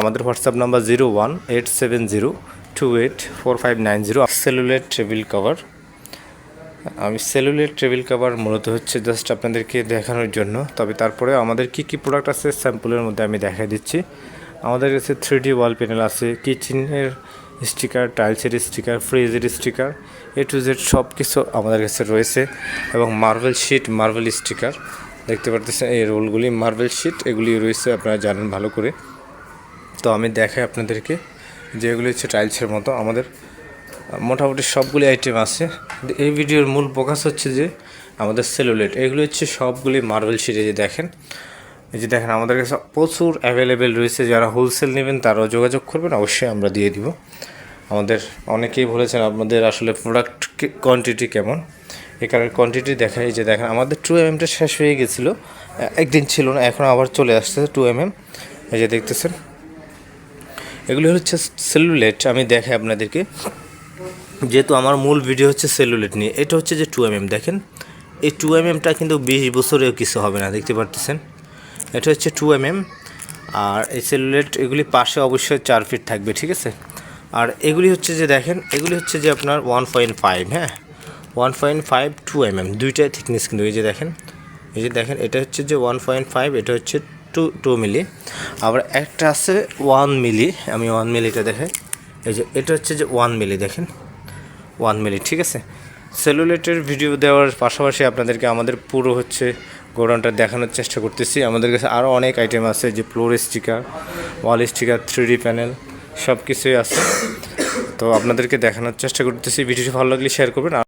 আমাদের WhatsApp number zero one eight seven zero two eight four five nine zero. সেলুলেট table cover. আমি সেলুলেট table cover মূলত হচ্ছে just আপনাদেরকে দেখানোর জন্য। তবে তারপরে আমাদের কি কি প্রোডাক্ট আছে স্যাম্পলের মধ্যে আমি দেখাই দিচ্ছি। আমাদের কাছে থ্রি ডি ওয়াল প্যানেল আছে কিচেনের স্টিকার টাইলসের স্টিকার ফ্রিজের স্টিকার এ টু জেড সব কিছু আমাদের কাছে রয়েছে। এবং মার্বেল শিট মার্বেল স্টিকার দেখতে পারতেছেন এই রোলগুলি মার্বেল শিট এগুলি রয়েছে, আপনারা জানেন ভালো করে। তো আমি দেখাই আপনাদেরকে যে এগুলি হচ্ছে টাইলসের মতো আমাদের। মোটামুটি সবগুলি আইটেম আছে। এই ভিডিওর মূল ফোকাস হচ্ছে যে আমাদের সেলুলেট এগুলো হচ্ছে সবগুলি মার্বেল সিরিজে দেখেন। এই যে দেখেন, আমাদের কাছে প্রচুর অ্যাভেলেবেল রয়েছে। যারা হোলসেল নেবেন, তারাও যোগাযোগ করবেন, অবশ্যই আমরা দিয়ে দিব। আমাদের অনেকেই বলেছেন আপনাদের আসলে প্রোডাক্ট কোয়ান্টিটি কেমন? এখানে কোয়ান্টিটি দেখাই। যে দেখেন, আমাদের টু এম এমটা শেষ হয়ে গেছিল। একদিন ছিল না, এখন আবার চলে আসছে টু এম এম এই যে দেখতেছেন এগুলি হচ্ছে সেলুলেট। আমি দেখাই আপনাদেরকে। যেহেতু আমার মূল ভিডিও হচ্ছে সেলুলেট নিয়ে, এটা হচ্ছে যে টু এম এম দেখেন। এই টু এম এমটা কিন্তু বিশ বছরেও কিছু হবে না, দেখতে পারতেছেন? এটা হচ্ছে টু এম এম আর এই সেলুলেট এগুলি পাশে অবশ্যই চার ফিট থাকবে, ঠিক আছে? আর এগুলি হচ্ছে যে দেখেন, এগুলি হচ্ছে যে আপনার ওয়ান পয়েন্ট ফাইভ হ্যাঁ? One point five two M M দুইটাই থিকনেস কিন্তু, এই যে দেখেন। এই যে দেখেন, এটা হচ্ছে যে ওয়ান পয়েন্ট ফাইভ এটা হচ্ছে টু টু মিলি। আবার একটা আছে ওয়ান মিলি। আমি ওয়ান মিলিটা দেখাই। এই যে, এটা হচ্ছে যে ওয়ান মিলি, দেখেন। ওয়ান মিলি, ঠিক আছে? সেলুলেটের ভিডিও দেওয়ার পাশাপাশি আপনাদেরকে আমাদের পুরো হচ্ছে গোডাউনটা দেখানোর চেষ্টা করতেছি। আমাদের কাছে আরও অনেক আইটেম আছে, যে floor sticker wall sticker three panel সব কিছুই আছে। তো আপনাদেরকে দেখানোর চেষ্টা করতেছি। ভিডিওটি ভালো লাগলে শেয়ার করবেন।